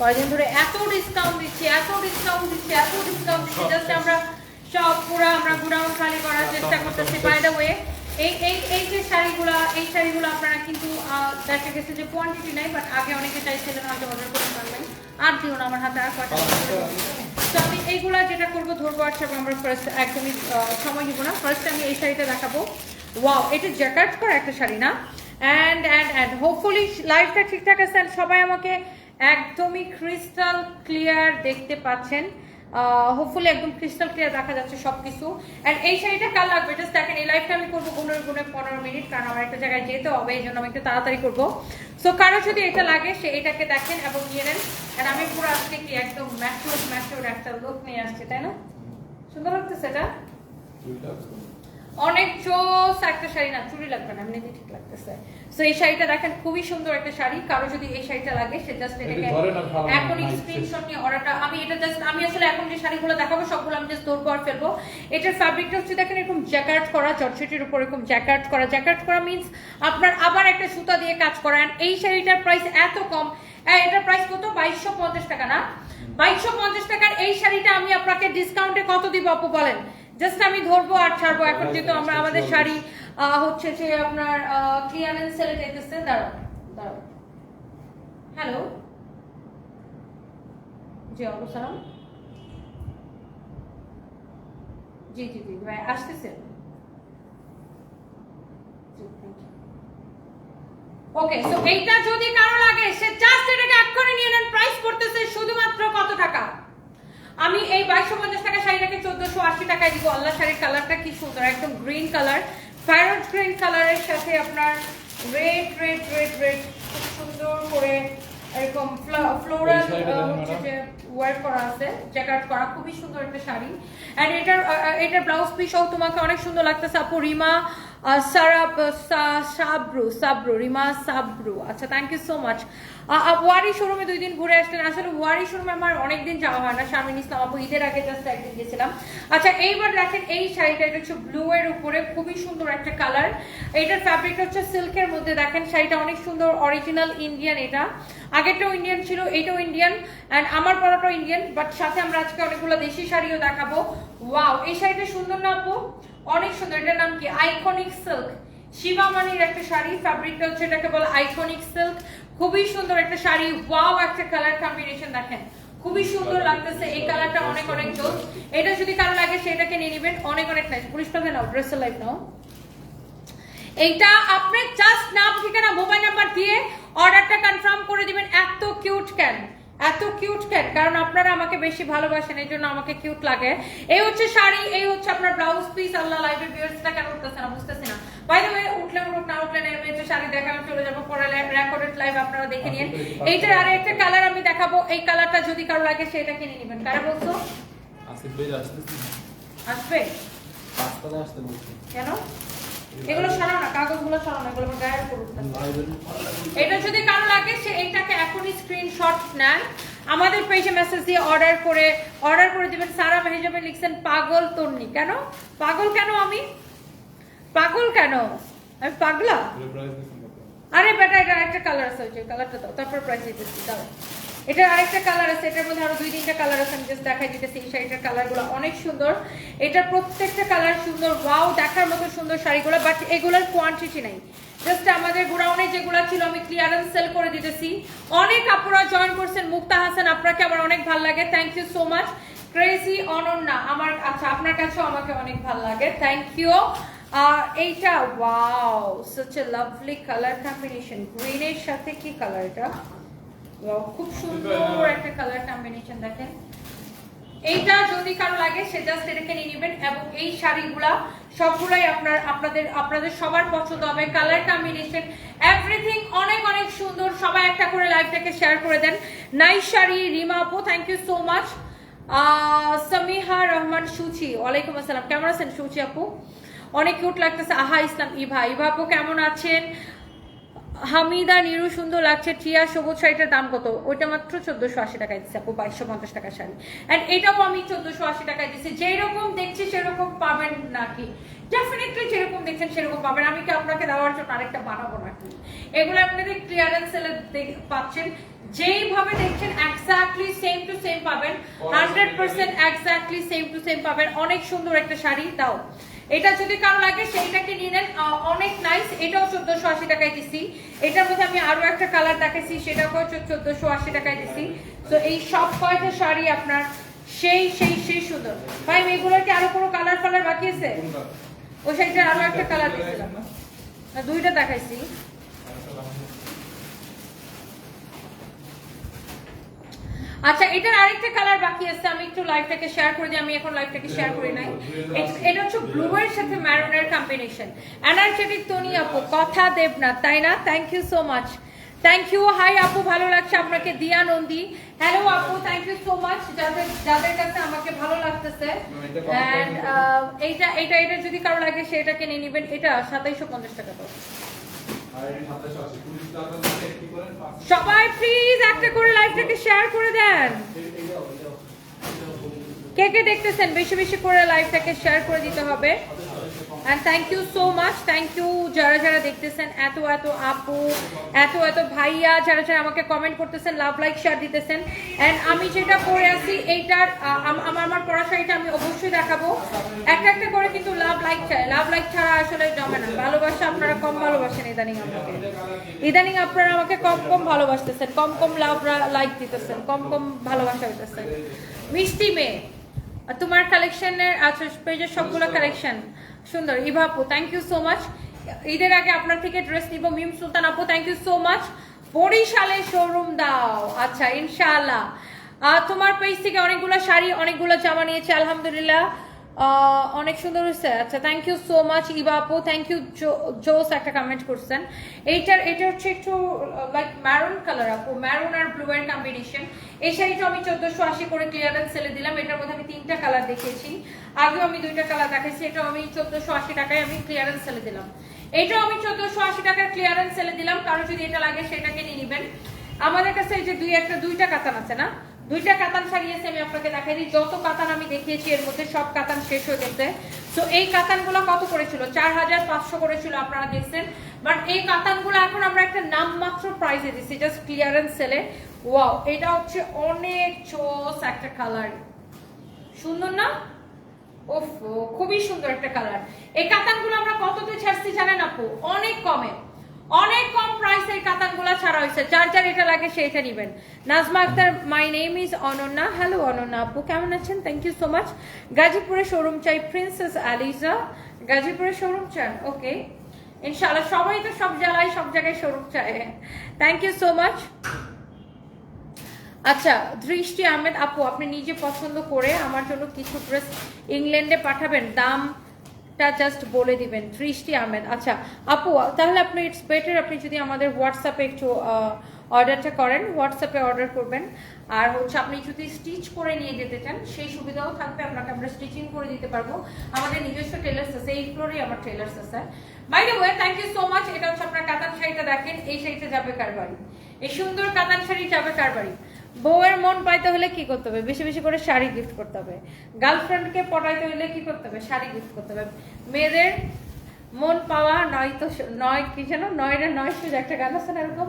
কয়দিন ধরে এত ডিসকাউন্ট দিচ্ছি এত ডিসকাউন্ট দিচ্ছি এত ডিসকাউন্ট দিচ্ছি জাস্ট আমরা সব পুরো আমরা গুডাউন খালি করার চেষ্টা করতেছি। বাই দ্য ওয়ে এই এই এই যে শাড়িগুলো এই শাড়িগুলো আপনারা কিন্তু দেখা গেছে যে কোয়ান্টিটি নাই বাট আগে অনেকে চাইছিলেন হয়তো অর্ডার করে পারবেন। আর দিও না আমার হাতে আর কয়টা তো আমি এইগুলা যেটা করব ধরবো সব আমরা ফার্স্ট একদমই সময় দিব না। ফার্স্ট আমি এই শাড়িটা দেখাবো। ওয়াও এটা জ্যাকার্ট করা একটা শাড়ি না? অ্যান্ড অ্যান্ড অ্যান্ড হোপফুলি লাইফটা ঠিকঠাক আছে। সবাই আমাকে একদমই ক্রিস্টাল ক্লিয়ার দেখতে পাচ্ছেন। হোপফুলি একদম ক্রিস্টাল ক্লিয়ার দেখা যাচ্ছে সব কিছু অ্যান্ড এই শাড়িটা কাল লাগবে? জাস্ট দেখেন, এই লাইফটা আমি করব পনেরো গুণে পনেরো মিনিট, কারণ আমার একটা জায়গায় যেতে হবে, এই জন্য আমি একটু তাড়াতাড়ি করব। সো কারও যদি এটা লাগে, সে এটাকে দেখেন এবং নিয়ে নেন। অ্যান্ড আমি পুরো আজকে কি একদম ম্যাচিউর ম্যাচিউর একটা লুক নিয়ে আসছি, তাই না? সুন্দর লাগতেছে এটা? অনেক জোস একটা শাড়ি না চুরি লাগবে না এমনিতে ঠিক লাগতেছে। সো এই শাড়িটা দেখেন খুবই সুন্দর একটা শাড়ি। কারও যদি এই শাড়িটা লাগে সে জাস্ট এটাকে এটা ধরেন আর ভালো না, এখনই nice স্ক্রিনশট নিয়ে অর্ডারটা আমি এটা জাস্ট আমি আসলে এখন যে শাড়িগুলো দেখাবো সবগুলো আমি জাস্ট দৌড় আর ফেলব। এটার ফ্যাব্রিকটা হচ্ছে দেখেন এরকম জ্যাকার্ট করা চটচটির উপর এরকম জ্যাকার্ট করা। জ্যাকার্ট করা মিন্স আপনার আবার একটা সুতা দিয়ে কাজ করা। এই শাড়িটার প্রাইস এত কম। এটার প্রাইস কত? বাইশশো পঞ্চাশ টাকা না? বাইশশো পঞ্চাশ টাকার এই শাড়িটা আমি আপনাকে ডিসকাউন্টে কত দিব আপু বলেন? জাস্ট আমি ধরবো আর ছাড়বো। এখন যেহেতু আমরা আমাদের শাড়ি হচ্ছে যে আপনার ক্লিয়ারেন্স সেলে যেতেছে দাঁড়াও দাঁড়াও। হ্যালো জি অবসালাম জি জি জি ভাই আসতেছে ওকে সো এইটা যদি কারও লাগে সে জাস্ট এটাকে এক করে নিয়ে নেন। প্রাইস করতেছে শুধুমাত্র কত টাকা? আমি এই বাইশশো পঞ্চাশ টাকা শাড়িটাকে চোদ্দশো আশি টাকায় দিব। আল্লাহ শাড়ির কালারটা কি সুন্দর একদম গ্রিন কালার প্যারট গ্রিন কালারের সাথে আপনার রেড রেড রেড রেড খুব সুন্দর করে এরকম ফ্লোরাল হচ্ছে যে ওয়ার করা আছে জ্যাকেট করা খুবই সুন্দর একটা শাড়ি। অ্যান্ড এটার এটার ব্লাউজ পিসও তোমাকে অনেক সুন্দর লাগতেছে। আপু রিমা সারাব সাবরু সাবরু, রিমা সাবরু। আচ্ছা thank you so much Wari শোরুমে দুই দিন ঘুরে আসলেন। আসলে ওয়ারি শোরুমে আমার অনেকদিন যাওয়া হয় না। শামিন ইসলাম আপু ঈদের আগে জাস্ট একদিন গেছিলাম। আচ্ছা এইবার দেখেন, এই শাড়িটা, এটা হচ্ছে ব্লু এর উপরে খুবই সুন্দর একটা কালার এটার ফ্যাব্রিকটা হচ্ছে সিল্কের মধ্যে। দেখেন, শাড়িটা অনেক সুন্দর অরিজিনাল ইন্ডিয়ান এটা। আগেরটাও ইন্ডিয়ান ছিল, এটাও ইন্ডিয়ান অ্যান্ড আমার পরাটাও ইন্ডিয়ান বাট সাথে আমরা আজকে অনেকগুলো দেশি শাড়িও দেখাবো। ওয়াও এই শাড়িটা সুন্দর না, আপু? অনেক সুন্দর এটার নাম কি? আইকনিক সিল্ক শিবামানির একটা শাড়ি ফ্যাব্রিকটা হচ্ছে এটাকে বলে আইকনিক সিল্ক খুবই সুন্দর একটা শাড়ি ওয়াও একটা কালার কম্বিনেশন দেখেন। খুবই সুন্দর লাগতেছে এই কালারটা অনেক অনেক জোর এটা যদি কারও লাগে সেটাকে নিয়ে নেবেন। অনেক অনেক নাইস পুলিশ পাবে নাও ড্রেসের লাইফ নাও এইটা আপনি জাস্ট নাম ঠিকানা মোবাইল নাম্বার দিয়ে অর্ডারটা কনফার্ম করে দিবেন এত কিউট কেন? এত কিউট কেন কারণ আপনারা আমাকে বেশি ভালোবাসেন এই জন্য আমাকে কিউট লাগে। এই হচ্ছে শাড়ি এই হচ্ছে আপনার ব্লাউজ পিস আল্লাহ লাইভের ভিউয়ার্সটা কেন উঠতেছে না বুঝতেছি না। বাই দ্য ওয়ে উঠলে উঠুক না উঠলে না আমি হচ্ছে শাড়ি দেখালাম চলে যাব পরে রেকর্ডেড লাইভ আপনারা দেখে নিন। এইটার আর একটা কালার আমি দেখাবো এই কালারটা যদি কারও লাগে সেটা কিনে নেবেন। কারা বলছো? ভাই আসতেছি। আসবে? পাঁচটাতে আসতে কেন? এগুলো সরাও না কাগজগুলো সরাও না এগুলো আমার গায়ের লাগে এটা যদি কারও লাগে সে এইটাকে এখনই স্ক্রিনশট নেন আমাদের পেজে মেসেজ দিয়ে অর্ডার করে অর্ডার করে দিবেন। সারা মেহজাবে লিখছেন পাগল তন্নি। কেন? পাগল কেন আমি? পাগল কেন? আমি পাগলা? আরে বেটা এটা আরেকটা কালার আছে ওই যে কালারটা দাও। তারপর প্রাইস দিতেছি দাও এটা আরেকটা কালার আছে এটার মধ্যে আরও দুই তিনটা কালার আছে আমি জাস্ট দেখাই দিতেছি। এই শাড়িটার কালারগুলো অনেক সুন্দর। এটার প্রত্যেকটা কালার সুন্দর ওয়াও দেখার মতো সুন্দর শাড়িগুলো বাট এগুলোর কোয়ান্টিটি নাই। জাস্ট আমাদের গোডাউনে যেগুলো ছিল আমি ক্লিয়ারেন্স সেল করে দিতেছি। অনেক আপুরা জয়েন করছেন মুক্তা হাসান আপনাকে আমার অনেক ভালো লাগে। Thank you so much crazy Ananya আমার আচ্ছা আপনার কাছেও আমাকে অনেক ভালো লাগে। থ্যাংক ইউ আর এইটা wow such a lovely colour combination গ্রিনের সাথে কি কালার এটা? Wow, খুব সুন্দর একটা কালার কম্বিনেশন দেখেন। এইটা যদি কারও লাগে সে জাস্ট এটাকে নিয়ে নেবেন এবং এই শাড়িগুলা সবগুলাই আপনার আপনাদের আপনাদের সবার পছন্দ হবে। কালার কম্বিনেশন এভরিথিং অনেক অনেক সুন্দর। সবাই একটা করে লাইভটাকে শেয়ার করে দেন। নাইস শাড়ি রিমা আপু thank you so much Samiha Rahman Suchi ওয়ালাইকুম আসসালাম। কেমন আছেন সুচি আপু? অনেক কিউট লাগতেছে। আহা ইসলাম ইভা ইভা আপু কেমন আছেন? হামিদা নিরু সুন্দর লাগছে টিয়া সবুজ শাড়িটার দাম কত? ওইটা মাত্র চোদ্দশো আশি টাকায় দিচ্ছে আপু বাইশশো পঞ্চাশ টাকা শাড়ি। অ্যান্ড এটাও আমি চোদ্দশো আশি টাকায় দিচ্ছি যেরকম দেখছি সেরকম পাবেন নাকি? ডেফিনেটলি যেরকম দেখছেন সেরকম পাবেন। আমি কি আপনাকে দেওয়ার জন্য আরেকটা বানাবো নাকি? এগুলো আপনাদের ক্লিয়ারেন্স সেলে পাচ্ছেন। যেইভাবে দেখছেন এক্স্যাক্টলি সেম টু সেম পাবেন। Hundred percent exactly same to same পাবেন। অনেক সুন্দর একটা শাড়ি। দাও। এটা যদি কারও লাগে সেইটাকে নিয়ে নেন। অনেক নাইস এটাও চোদ্দশো আশি টাকায় দিছি। এটার মধ্যে আমি আরও একটা কালার দেখাইছি সেটাকেও চোদ্দশো আশি টাকায় দিছি। তো এই সব কয়টা শাড়ি আপনার সেই সেই সেই সুন্দর। ভাই এগুলোর কি আরও কোনো কালার ফালার বাকি আছে? ও শাড়িটার আরও একটা কালার দিয়েছিলাম দুইটা দেখাইছি। আচ্ছা এটার আরেকটা কালার বাকি আছে আমি একটু লাইভটাকে শেয়ার করে দিই আমি এখন লাইভটাকে শেয়ার করি নাই। এটা- হচ্ছে ব্লু এর সাথে ম্যারুনের কম্বিনেশন এনার্জেটিক তনি আপু কথা দেবনাথ তাই না? Thank you so much thank you hi আপু ভালো লাগছে আপনাকে দিয়া নন্দী। হ্যালো আপু থ্যাংক ইউ সো মাচ যাদের যাদের কাছে আমাকে ভালো লাগতেছে। এন্ড এইটা এটা এটা যদি কারও লাগে সেটাকে নিয়ে নেবেন। এটা সাতাইশো পঞ্চাশ টাকা তো সবাই প্লিজ একটা করে লাইভটাকে শেয়ার করে দেন কে কে দেখতেছেন বেশি বেশি করে লাইভটাকে শেয়ার করে দিতে হবে and thank you so much thank you যারা যারা দেখতেছেন, এত এত আপু, এত এত ভাইয়া যারা যারা আমাকে কমেন্ট করতেছেন লাভ লাইক শেয়ার দিতেছেন। অ্যান্ড আমি যেটা পরে আছি, এইটার আমার আমার পড়া শাড়িটা আমি অবশ্যই দেখাবো। একটা একটা করে কিন্তু লাভ লাইক চাই লাভ লাইক ছাড়া আসলে জমে না। ভালোবাসা আপনারা কম ভালোবাসেন ইদানিং আমাকে। ইদানিং আপনারা আমাকে কম কম ভালোবাসতেছেন। কম কম লাভ লাইক দিতেছেন। কম কম ভালোবাসা দিতেছেন। মিষ্টি মেয়ে। তোমার কালেকশনের আচ্ছা পেজের সবগুলো কালেকশন সুন্দর ইভা আপু থ্যাংক ইউ সো মাচ ঈদের আগে আপনার থেকে ড্রেস নিব, মিম সুলতান আপু থ্যাংক ইউ সো মাচ বরিশালে শোরুম দাও। আচ্ছা ইনশাআল্লাহ। তোমার পেজ থেকে অনেকগুলো শাড়ি, অনেকগুলো জামা নিয়েছে, আলহামদুলিল্লাহ। অনেক সুন্দর হয়েছে। আচ্ছা থ্যাংক ইউ সো মাচ ইবা আপু। থ্যাংক ইউ জোস একটা কমেন্ট করছেন। এইটার, এটা হচ্ছে একটু লাইক ম্যারুন কালার আপু। ম্যারুন আর ব্লু এর কম্বিনেশন এই শাড়িটা আমি চোদ্দশো আশি করে ক্লিয়ারেন্স সেলে দিলাম। এটার মধ্যে আমি তিনটা কালার দেখিয়েছি। আগেও আমি দুইটা কালার দেখাইছি। এটাও আমি চোদ্দশো আশি টাকায় আমি ক্লিয়ারেন্স সেলে দিলাম। এটাও আমি চোদ্দশো আশি টাকার ক্লিয়ারেন্স সেলে দিলাম। কারও যদি এটা লাগে, সেটাকে নিয়ে নেবেন। আমাদের কাছে এই যে দুই একটা, দুইটা কাতান আছে না? দুইটা কাতান সারিয়েছে আমি আপনাকে দেখাই দিই যত কাতান আমি দেখিয়েছি, এর মধ্যে সব কাতান শেষ হয়ে গেছে। তো এই কাতানগুলো কত করেছিল? চার হাজার পাঁচশো করেছিল, আপনারা দেখছেন। বাট এই কাতানগুলো এখন আমরা একটা নামমাত্র প্রাইসে দিচ্ছি জাস্ট ক্লিয়ারেন্স সেলে ওয়াও এটা হচ্ছে অনেক চোস একটা কালার সুন্দর না? ওফ, খুবই সুন্দর একটা কালার এই কাতানগুলো আমরা কততে ছাড়ছি জানেন আপু? অনেক কমে। অনেক কম প্রাইসে এই কাতানগুলো ছাড়া হয়েছে। যার যার এটা লাগে সেটা নেবেন। Najma Akter my name is Ananya. Hello Ananya আপু, কেমন আছেন? থ্যাংক ইউ সো মাচ গাজীপুরে শোরুম চাই প্রিন্সেস আলিজা গাজীপুরে শোরুম চান ওকে ইনশাআল্লাহ সবাই তো সব জেলায় সব জায়গায় শোরুম চায়। থ্যাংক ইউ সো মাচ আচ্ছা দৃষ্টি আহমেদ আপু, আপনি নিজে পছন্দ করে আমার জন্য কিছু ড্রেস ইংল্যান্ডে পাঠাবেন। দামটা জাস্ট বলে দিবেন দৃষ্টি আহমেদ আচ্ছা আপু, তাহলে আপনি ইটস বেটার আপনি যদি আমাদের হোয়াটসঅ্যাপে একটু অর্ডারটা করেন হোয়াটসঅ্যাপে অর্ডার করবেন। আর হচ্ছে আপনি যদি স্টিচ করে নিয়ে যেতে চান, সেই সুবিধাও থাকবে, আপনাকে আমরা স্টিচিং করে দিতে পারব। আমাদের নিজস্ব টেলার্স আছে, এই ফ্লোরেই আমার টেলার্স আছে। By the way thank you so much এটা হচ্ছে আপনার কাতান শাড়িটা দেখেন, এই শাড়িটা যাবে কার বাড়ি? এই সুন্দর কাতান শাড়ি যাবে কার বাড়ি? বউয়ের মন পাইতে হলে কি করতে হবে? বেশি বেশি করে শাড়ি গিফট করতে হবে। গার্লফ্রেন্ডকে পটাইতে হলে কি করতে হবে? শাড়ি গিফট করতে হবে। মেয়েদের মন পাওয়া নয় তো নয় কি যেন? নয় রে নয় সুজ একটা গান আছে না এরকম?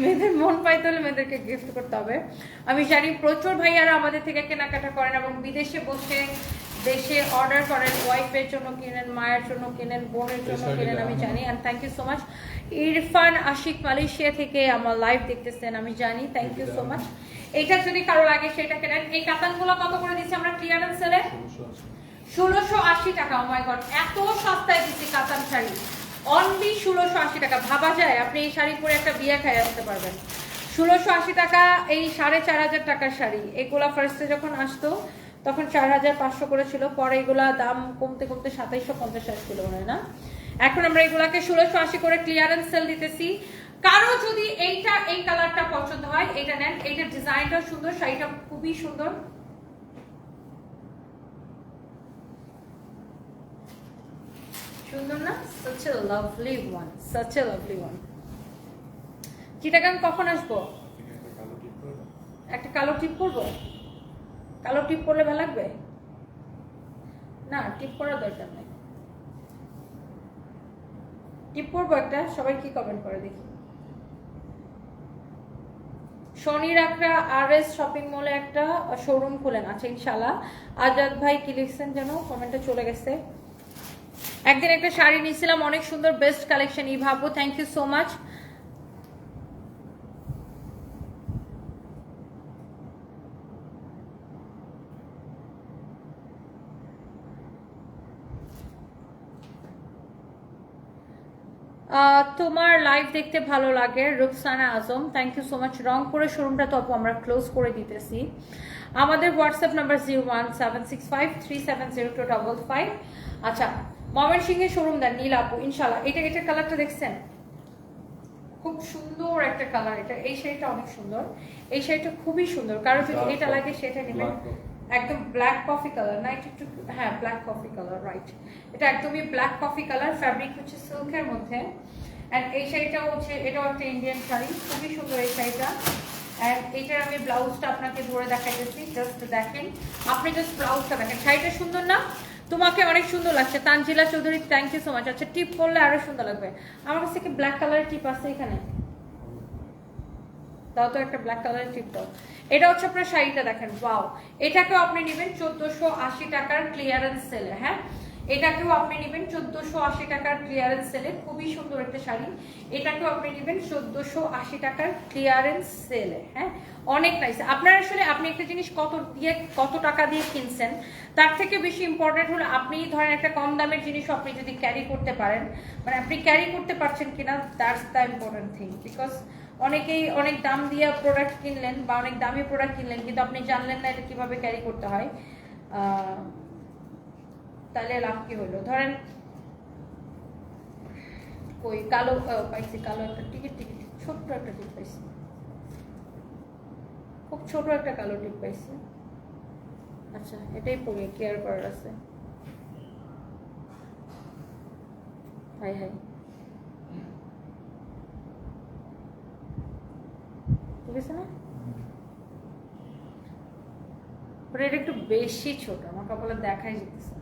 মেয়েদের মন পাইতে হলে মেয়েদেরকে গিফট করতে হবে। আমি জানি প্রচুর ভাইয়ারা আমাদের থেকে কেনাকাটা করেন এবং বিদেশে বসে দেশে অর্ডার করেন ওয়াইফের জন্য কিনেন মায়ের জন্য কিনেন বোনের জন্য কিনেন আমি জানি। And thank you so much Irfan Ashiq Malaysia থেকে আমার লাইভ দেখতেছেন আমি জানি। থ্যাংক ইউ সো মাচ এটা যদি কারও লাগে সেটা কেনেন এই কাতানগুলো কত করে দিচ্ছি আমরা ক্লিয়ারেন্স সেলে ষোলোশো আশি টাকা ও মাই গড এত সস্তায় দিচ্ছি কাতান শাড়ি। অনলি ষোলোশো আশি টাকা। ভাবা যায়, আপনি এই শাড়ি পরে একটা বিয়ে খাই আসতে পারবেন। ষোলোশো আশি টাকা এই সাড়ে চার হাজার টাকার শাড়ি। এগুলা ফার্স্টে যখন আসতো, তখন চার হাজার পাঁচশো করে ছিল। পরে এগুলা দাম কমতে কমতে সাতাইশশো পঞ্চাশ ছিল মনে হয় না? এখন আমরা এগুলাকে ষোলোশো আশি করে ক্লিয়ারেন্স সেল দিতেছি। কারও যদি এইটা এই কালারটা পছন্দ হয় এটা নেন। এইটার ডিজাইনটা সুন্দর শাড়িটা খুবই সুন্দর। সুন্দর না? Such a lovely one such a lovely one. Chittagong কখন আসব? একটা কালো টিপ করব কালো টিপ করলে ভালো লাগবে? না টিপ করার দরকার নেই। টিপ করব একটা সবাই কি কমেন্ট করে দেখি। শনির একটা আর এস শপিং মলে একটা শোরুম খুলেন আছে ইনশাল্লাহ আজাদ ভাই, কি লিখছেন যেন? কমেন্টে চলে গেছে। একদিন একটা শাড়ি নিয়েছিলাম, অনেক সুন্দর বেস্ট কালেকশন ই ভাবো থ্যাংক ইউ সো মাচ আহ, তোমার লাইভ দেখতে ভালো লাগে Ruksana Azam. Thank you so much রংপুরের শোরুমটা তো আমরা ক্লোজ করে দিতেছি। আমাদের WhatsApp number zero one seven six five three seven zero two double five আচ্ছা সিংহের শোরুম দেন নীল আপু ইনশাল্লাহ এটা এটা কালারটা দেখছেন? খুব সুন্দর একটা কালার এটা। এই শাড়িটা অনেক সুন্দর। এই শাড়িটা খুবই সুন্দর। কারও যদি এটা লাগে সেটা নেবেন। একদম ব্ল্যাক কফি কালার না এটা একটু হ্যাঁ ব্ল্যাক কফি কালার রাইট এটা একদমই ব্ল্যাক কফি কালার ফ্যাব্রিক হচ্ছে সিল্কের মধ্যে. অ্যান্ড এই শাড়িটাও হচ্ছে, এটাও একটা ইন্ডিয়ান শাড়ি, খুবই সুন্দর এই শাড়িটা. অ্যান্ড এইটার আমি ব্লাউজটা আপনাকে ধরে দেখাইতেছি জাস্ট দেখেন। আপনি জাস্ট ব্লাউজটা দেখেন। শাড়িটা সুন্দর না? তোমাকে অনেক সুন্দর লাগছে। Tanzila Chowdhury thank you so much আচ্ছা টিপ করলে আরও সুন্দর লাগবে। আমার কাছে কি ব্ল্যাক কালারের টিপ আছে এখানে? দাও তো একটা ব্ল্যাক কালারের টিপ এটা হচ্ছে আপনার শাড়িটা দেখেন ওয়াও এটাকেও আপনি নেবেন চোদ্দশো আশি টাকার ক্লিয়ারেন্স সেলে হ্যাঁ? এটাকেও আপনি নেবেন চোদ্দশো আশি টাকার ক্লিয়ারেন্স সেলে খুবই সুন্দর একটা শাড়ি। এটাকেও আপনি নেবেন চোদ্দশো আশি টাকার ক্লিয়ারেন্স সেলে হ্যাঁ? অনেক নাইস আপনার আসলে, আপনি একটা জিনিস কত দিয়ে, কত টাকা দিয়ে কিনছেন, তার থেকে বেশি ইম্পর্টেন্ট হলো আপনি ধরেন একটা কম দামের জিনিসও আপনি যদি ক্যারি করতে পারেন মানে আপনি ক্যারি করতে পারছেন কিনা that's the important thing because অনেকেই অনেক দাম দিয়ে প্রোডাক্ট কিনলেন বা অনেক দামি প্রোডাক্ট কিনলেন, কিন্তু আপনি জানলেন না এটা কীভাবে ক্যারি করতে হয়। তাহলে লাভ কি হলো? ধরেন কই কালো পাইছি, কালো একটা টিকিট টিকিট ছোট্ট একটা টিপ পাইছি। খুব ছোট একটা কালো টিপ পাইছি। আচ্ছা এটাই পরে কেয়ার করার আছে। Hi hi. ঠিক আছে না ওটা এটা একটু বেশি ছোট আমার কপালে দেখাই যেতেছে।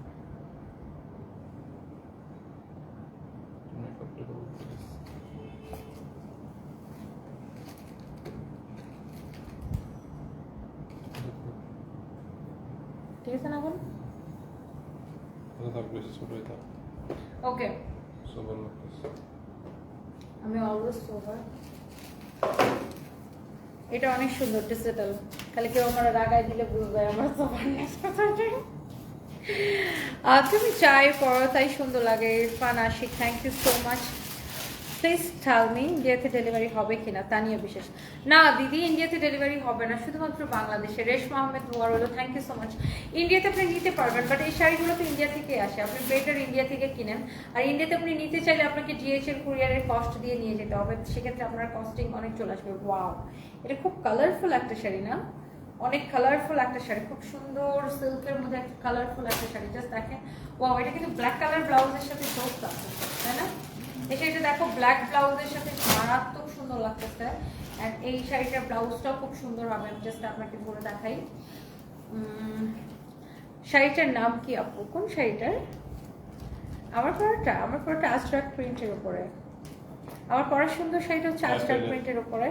ঠিক আছে না এখন ওকে। সবার আমি অলওয়েজ সোভার এটা অনেক সুন্দর ডিজিটাল খালি কেউ আমার রাগায় দিলে বুঝবে আমার তুমি চাই পড়ো, তাই সুন্দর লাগে। Irfan Ashiq thank you so much please tell me ইন্ডিয়াতে ডেলিভারি হবে কিনা, তা নিয়ে বিশেষ। না, দিদি ইন্ডিয়াতে ডেলিভারি হবে না, শুধুমাত্র বাংলাদেশে। রেশমা আহমেদ হলো থ্যাংক ইউ সো মাচ ইন্ডিয়াতে আপনি নিতে পারবেন বাট এই শাড়িগুলো তো ইন্ডিয়া থেকে আসে। আপনি বেটার ইন্ডিয়া থেকে কিনেন। আর ইন্ডিয়াতে আপনি নিতে চাইলে আপনাকে ডিএচএল কুরিয়ারের কস্ট দিয়ে নিয়ে যেতে হবে। সেক্ষেত্রে আপনার কস্টিং অনেক চলে আসবে। ওয়াও এটা খুব কালারফুল একটা শাড়ি, না? অনেক কালারফুল একটা শাড়ি। খুব সুন্দর সিল্কের মধ্যে একটা কালারফুল একটা শাড়ি। জাস্ট দেখেন। ওয়াও এটা কিন্তু ব্ল্যাক কালার ব্লাউজের সাথে জোস লাগতেছে তাই না? এই শাড়িটা দেখো ব্ল্যাক ব্লাউজের সাথে মারাত্মক সুন্দর লাগতেছে। অ্যান্ড এই শাড়িটার ব্লাউজটাও খুব সুন্দর হবে আমি জাস্ট আপনাকে ধরে দেখাই। শাড়িটার নাম কি আপু? কোন শাড়িটার? আমার পরাটা? আমার পরাটা আজরাক প্রিন্টের উপরে। আমার পরা সুন্দর শাড়িটা হচ্ছে আজরাক প্রিন্টের উপরে।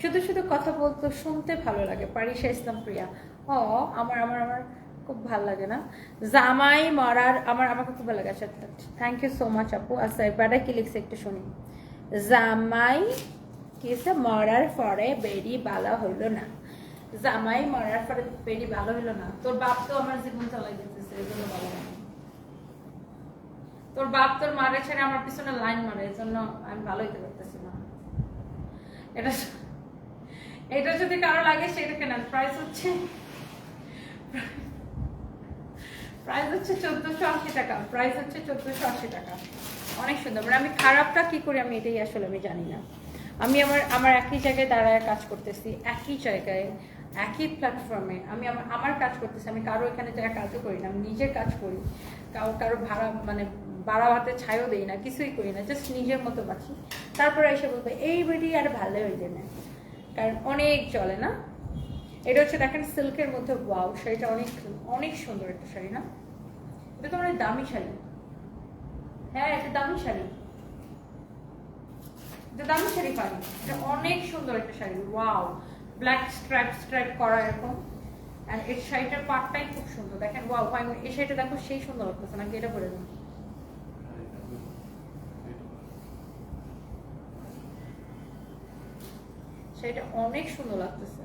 শুধু শুধু কথা বলতে শুনতে ভালো লাগে পারিশা ইসলাম প্রিয়া। ও আমার আমার আমার খুব ভালো লাগে না। জামাই মরার আমার আমাকে খুব ভালো লাগে। আচ্ছা থ্যাংক ইউ সো মাচ আপু। আচ্ছা এবারে কি লিখছে একটু শুনি। জামাই কিসে মরার পরে বেরি বালা হইল না। জামাই মরার পরে বেরি ভালো হইল না। তোর বাপ তো আমার জীবন চালাই দিতেছে, এই জন্য ভালো লাগে তোর বাপ তোর মারে ছেড়ে আমার পিছনে লাইন মারে, এই জন্য আমি ভালো হইতে পারতেছি না। এটা এটা যদি কারও লাগে সেটা কেনার প্রাইস হচ্ছে প্রাইস হচ্ছে চোদ্দশো আশি টাকা। প্রাইস হচ্ছে চোদ্দশো আশি টাকা। অনেক সুন্দর। মানে আমি খারাপটা কি করি আমি এটাই আসলে আমি জানি না। আমি আমার আমার একই জায়গায় দাঁড়ায় কাজ করতেছি, একই জায়গায়, একই প্ল্যাটফর্মে আমি আমার আমার কাজ করতেছি। আমি কারও এখানে যারা কাজও করি না। আমি নিজের কাজ করি। কারও কারও ভাড়া মানে বাড়া হাতে ছাইও দেই না, কিছুই করি না। জাস্ট নিজের মতো বাঁচি। তারপরে এসে বলবে, এই বেডি আর ভালো হইলে না। কারণ অনেক চলে না? এটা হচ্ছে দেখেন সিল্কের মধ্যে, ওয়াও, শাড়িটা অনেক অনেক সুন্দর একটা শাড়ি, না? এটা তো অনেক দামি শাড়ি। হ্যাঁ এটা দামি শাড়ি। এটা দামি শাড়ি পানি এটা অনেক সুন্দর একটা sari, wow. Black stripe stripe করা এরকম। আর এর শাড়িটার পাটটাই খুব সুন্দর। দেখেন, ওয়াও ভাই এই শাড়িটা দেখো সেই সুন্দর লাগতেছে, নাকি এটা পরে দেন শাড়িটা অনেক সুন্দর লাগতেছে।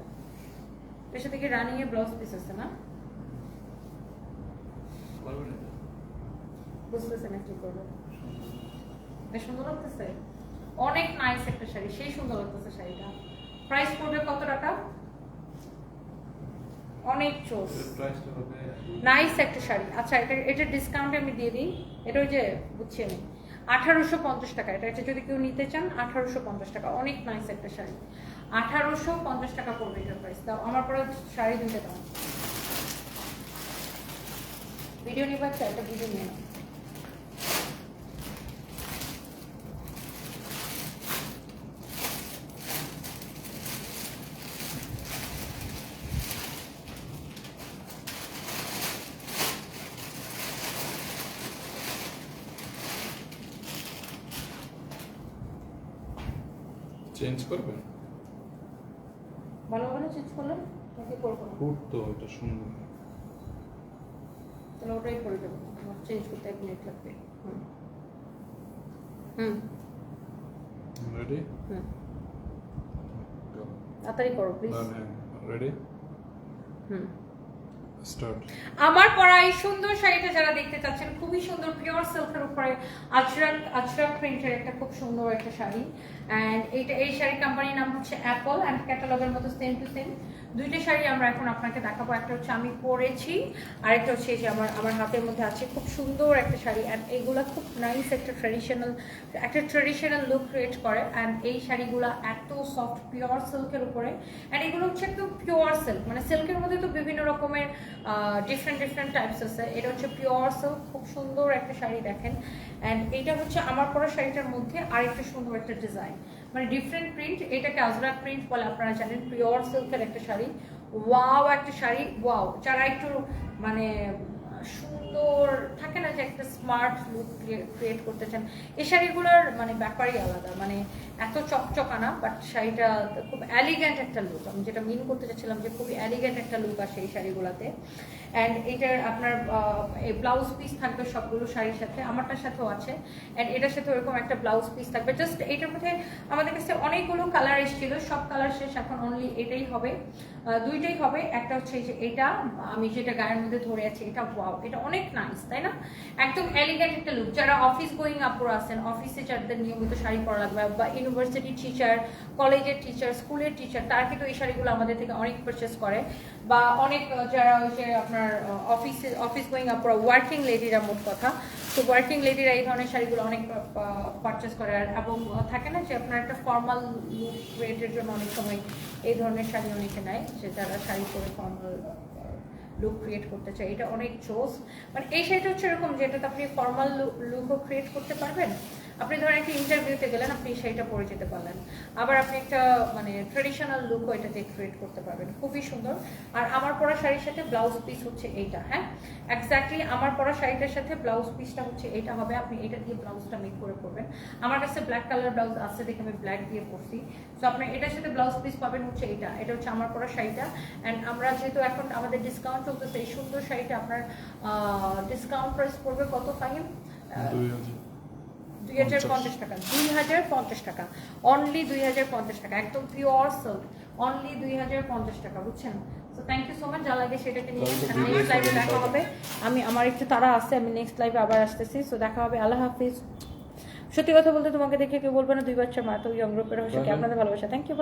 এর সাথে কি রানিং এর ব্লাউজ পিস আছে না? বুঝতেছে না কি করবে। বেশ সুন্দর লাগতেছে? অনেক নাইস একটা শাড়ি সেই সুন্দর লাগতেছে শাড়িটা। প্রাইস পড়বে কত টাকা? অনেক চোস নাইস একটা শাড়ি। আচ্ছা এটা এটা ডিসকাউন্ট আমি দিয়ে দিই। এটা ওই যে বুঝছি আমি। আঠারোশো পঞ্চাশ টাকা। এটা এটা যদি কেউ নিতে চান, আঠারোশো পঞ্চাশ টাকা। অনেক নাইস একটা শাড়ি। আঠারোশো পঞ্চাশ টাকা পড়বে এটার প্রাইস দাও, আমার পরে শাড়ি দুটো দাও। ভিডিও নিবার চাই ভিডিও নিয়ে চেঞ্জ করবেন ভালো ভালো চেঞ্জ করলাম নাকি করব না? তো এটা সুন্দর তাহলে ওটাই করে দেবো। আমার চেঞ্জ করতে এক মিনিট লাগবে। হুম। রেডি হুম তাড়াতাড়ি করো প্লিজ রেডি হুম। আমার পরা এই সুন্দর শাড়িটা যারা দেখতে চাচ্ছেন, খুবই সুন্দর পিওর সিল্কের উপরে আচরাক আচরাক প্রিন্টের একটা খুব সুন্দর একটা শাড়ি। এন্ড এটা, এই শাড়ি কোম্পানির নাম হচ্ছে অ্যাপল অ্যান্ড ক্যাটালগের মতো সেম টু সেম দুইটা শাড়ি আমরা এখন আপনাকে দেখাবো। একটা হচ্ছে আমি পরেছি আর একটা হচ্ছে যে আমার আমার হাতের মধ্যে আছে। খুব সুন্দর একটা শাড়ি অ্যান্ড এইগুলো খুব নাইস একটা ট্রেডিশনাল একটা ট্রেডিশনাল লুক ক্রিয়েট করে। অ্যান্ড এই শাড়িগুলো এত সফট পিওর সিল্কের উপরে। অ্যান্ড এগুলো হচ্ছে একদম পিওর সিল্ক মানে সিল্কের মধ্যে তো বিভিন্ন রকমের ডিফারেন্ট ডিফারেন্ট টাইপস আছে। এটা হচ্ছে পিওর সিল্ক খুব সুন্দর একটা শাড়ি দেখেন। অ্যান্ড এটা হচ্ছে আমার পরা শাড়িটার মধ্যে আরেকটা সুন্দর একটা ডিজাইন মানে ডিফারেন্ট প্রিন্ট এটাকে আজরাক প্রিন্ট বলে আপনারা জানেন পিওর সিল্কের একটা শাড়ি। ওয়াও একটা শাড়ি ওয়াও যারা একটু মানে সুন্দর, থাকে না যে একটা স্মার্ট লুক ক্রিয়েট করতে চান। এই শাড়িগুলোর মানে ব্যাপারই আলাদা। মানে এত চকচকানা বাট শাড়িটা খুব অ্যালিগ্যান্ট একটা লুক আমি যেটা মিন করতে চাচ্ছিলাম যে খুবই অ্যালিগ্যান্ট একটা লুক আসে এই শাড়িগুলোতে। অ্যান্ড এটার আপনার এই ব্লাউজ পিস থাকবে সবগুলো শাড়ির সাথে, আমারটার সাথেও আছে। অ্যান্ড এটার সাথে ওরকম একটা ব্লাউজ পিস থাকবে। জাস্ট এটার মধ্যে আমাদের কাছে অনেকগুলো কালার এসেছিল। সব কালার শেষ এখন অনলি এটাই হবে। দুইটাই হবে। একটা হচ্ছে যে এটা, আমি যেটা গায়ের মধ্যে ধরে আছি, এটা ওয়াও এটা অনেক নাইস তাই না? একদম এলিগেন্ট একটা লুক যারা অফিস গোয়িং আপুর আছেন অফিসে যাদের নিয়মিত শাড়ি পরা লাগবে, বা ইউনিভার্সিটি টিচার কলেজের টিচার স্কুলের টিচার তারা কিন্তু এই শাড়িগুলো আমাদের থেকে অনেক পারচেস করে। বা অনেক যারা হচ্ছে আপনার অফিসে অফিস গোয়িং আপুরা ওয়ার্কিং লেডিরা মোট কথা। তো ওয়ার্কিং লেডিরা এই ধরনের শাড়িগুলো অনেক পারচেস করে। আর, এবং থাকে না যে আপনার একটা ফর্মাল লুক ক্রিয়েটের জন্য অনেক সময় এই ধরনের শাড়ি অনেকে নেয়, যে যারা শাড়ি পরে ফর্মাল লুক ক্রিয়েট করতে চাই, এটা অনেক চোস মানে এই শাড়িটা হচ্ছে এরকম যেটাতে আপনি ফর্মাল লুকও ক্রিয়েট করতে পারবেন। আপনি ধরেন একটা ইন্টারভিউতে গেলেন, আপনি শাড়িটা পরে যেতে পারলেন। আবার আপনি একটা মানে ট্রেডিশনাল লুকও এটাতে ক্রিয়েট করতে পারবেন। খুবই সুন্দর। আর আমার পরা শাড়ির সাথে ব্লাউজ পিস হচ্ছে এইটা হ্যাঁ? এক্স্যাক্টলি আমার পরা শাড়িটার সাথে ব্লাউজ পিসটা হচ্ছে এটা হবে। আপনি এটা দিয়ে ব্লাউজটা মেক করে পরবেন। আমার কাছে ব্ল্যাক কালার ব্লাউজ আছে দেখে আমি ব্ল্যাক দিয়ে পরছি। তো আপনি এটার সাথে ব্লাউজ পিস পাবেন হচ্ছে এটা এটা হচ্ছে আমার পরা শাড়িটা। অ্যান্ড আমরা যেহেতু এখন আমাদের ডিসকাউন্ট চলতেছে, এই সুন্দর শাড়িটা আপনার ডিসকাউন্ট প্রাইস পড়বে কত ফাইন দুই হাজার পঞ্চাশ। টাকা দুই হাজার পঞ্চাশ টাকা অনলি দুই হাজার পঞ্চাশ টাকা একদম পিওর সিল্ক অনলি দুই হাজার পঞ্চাশ টাকা বুঝছেন? তো থ্যাংক ইউ সো মাচ যা লাগে সেটাকে নিয়ে তাহলে নেক্সট লাইভে দেখা হবে। আমি আমার একটু তারা আছে আমি নেক্সট লাইভে আবার আসতেছি। সো দেখা হবে। আল্লাহ হাফিজ। সত্যি কথা বলতে তোমাকে দেখে কেউ বলবে না দুই বাচ্চা মা তো ইয়ং গ্রুপের হচ্ছে কি. আপনাদের ভালোবাসা। Thank you